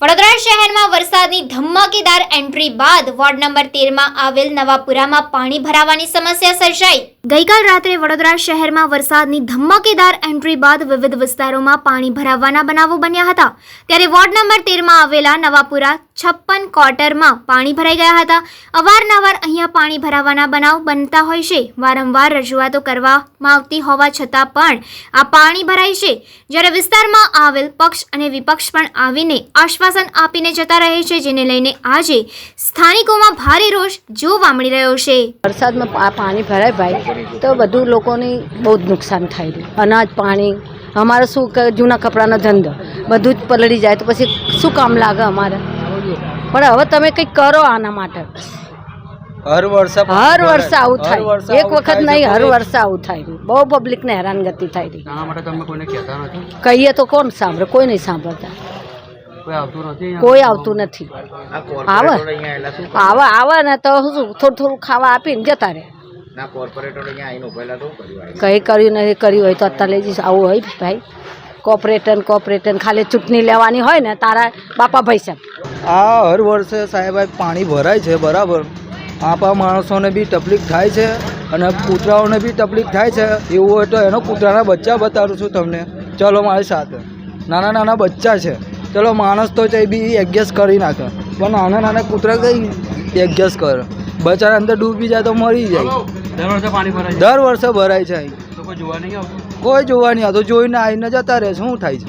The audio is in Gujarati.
વડોદરા શહેરમાં વરસાદની ધમાકેદાર એન્ટ્રી બાદ વોર્ડ નંબર તેરમાં આવેલ નવાપુરામાં પાણી ભરાવાની સમસ્યા સર્જાઈ. ગઈકાલ રાત્રે વડોદરા શહેરમાં વરસાદની ધમાકેદાર એન્ટ્રી બાદ વિવિધ વિસ્તારોમાં પાણી ભરાવાના બનાવો બન્યા હતા. ત્યારે વોર્ડ નંબર તેરમાં આવેલા નવાપુરા છપ્પન ક્વાર્ટરમાં પાણી ભરાઈ ગયા હતા. અવારનવાર અહીંયા પાણી ભરાવાના બનાવ બનતા હોય છે. વારંવાર રજૂઆતો કરવામાં આવતી હોવા છતાં પણ આ પાણી ભરાય છે. જ્યારે વિસ્તારમાં આવેલ પક્ષ અને વિપક્ષ પણ આવીને આશ્વાસન આપીને જતા રહે છે, જેને લઈને આજે સ્થાનિકોમાં ભારે રોષ જોવા મળી રહ્યો છે. વરસાદમાં પાણી ભરાય ભાઈ, તો બધું લોકોને બહુ જ નુકસાન થાય છે. અનાજ, પાણી, અમારો શું જૂના કપડાનો ધંધો, બધું જ પલળી જાય તો પછી શું કામ લાગે અમારે? પણ હવે તમે કંઈક કરો આના માટે. હર વર્ષે હર વર્ષે આવું થાય. એક વખત નહીં હર વર્ષે આવું થાય. બહુ પબ્લિકને હેરાનગતિ થાય છે આના માટે તમે કોઈને કહેતા નથી? કહીએ તો કોણ સાંભળે? કોઈ નહીં સાંભળતા. કોઈ આવતું નથી અહીંયા? કોઈ આવતું નથી. આવે. આવે આવે ને તો શું થોડું થોડું ખાવા આપીને જતા રહે. કંઈ કર્યું નથી કર્યું હોય તો અત્યારે લઈ જઈશ. આવું હોય ભાઈ. કોપરેટર કોપરેટન, ખાલી ચૂંટણી લેવાની હોય ને તારા બાપા ભાઈ સાહેબ આ હર વર્ષે સાહેબ પાણી ભરાય છે, બરાબર. આપા માણસોને બી તકલીફ થાય છે અને કૂતરાઓને બી તકલીફ થાય છે. એવું હોય તો એનો કૂતરાના બચ્ચા બતાવું છું તમને. ચલો, મારી સાથે. નાના નાના બચ્ચા છે. ચલો, માણસ તો છે બી એડજસ્ટ કરી નાખે. પણ નાના નાના કૂતરા કઈ એડજસ્ટ કરે? બચારા અંદર ડૂબી જાય તો મરી જાય. દર વર્ષે પાણી ભરાય દર વર્ષે ભરાય છે કોઈ જોવા નહીં આવતું? કોઈ જોવા નહીં આવતું. જોઈને આવીને જતા રહે. શું થાય છે?